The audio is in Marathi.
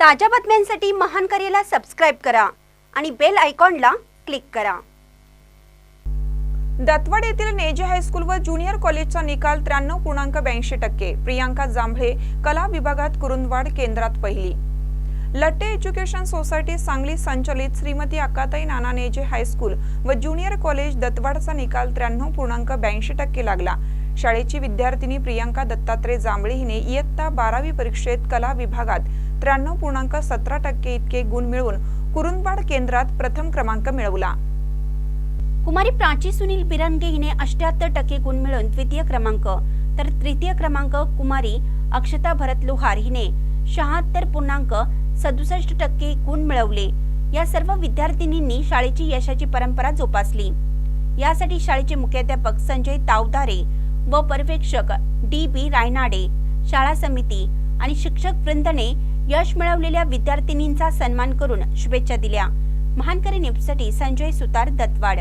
ताज्या बातम्यांसाठी महान करेला सबस्क्राईब करा आणि बेल आयकॉनला क्लिक करा. दत्तवाड येथील नेजे हायस्कूल व ज्युनियर कॉलेजचा निकाल त्र्याण्णव पूर्णांक ब्याऐंशी टक्के. प्रियांका जांभळे कला विभागात कुरुंदवाड केंद्रात पहिली. लट्टे एज्युकेशन सोसायटी सांगली संचलित श्रीमती अक्काताई नाना नेजे हायस्कूल व ज्युनियर कॉलेज दत्तवाडचा निकाल त्र्याण्णव पूर्णांक ब्याऐंशी टक्के लागला. शाळेची विद्यार्थिनी प्रियांका दत्तात्रय जांभळे हिने इयत्ता बारावी परीक्षेत कला विभागात त्र्याण्णव पूर्णांक सतरा टक्के इतके गुण मिळवून कुरुंदवाड केंद्रात प्रथम क्रमांक मिळवला. कुमारी प्राची सुनील बिरंगे हिने अष्ट्याहत्तर टक्के गुण मिळवून द्वितीय क्रमांक. तर तृतीय क्रमांक कुमारी अक्षता भरत लोहार हिने शहात्तर पूर्णांक सदुसष्ट टक्के गुण मिळवले. या सर्व विद्यार्थिनींनी शाळेची यशाची परंपरा जोपासली. यासाठी शाळेचे मुख्याध्यापक संजय तावदारे व पर्यवेक्षक डी बी रायनाडे शाळा समिती आणि शिक्षक वृंदने यश मिळवलेल्या विद्यार्थिनींचा सन्मान करून शुभेच्छा दिल्या. महानकरी न्यूजसाठी संजय सुतार दत्तवाड.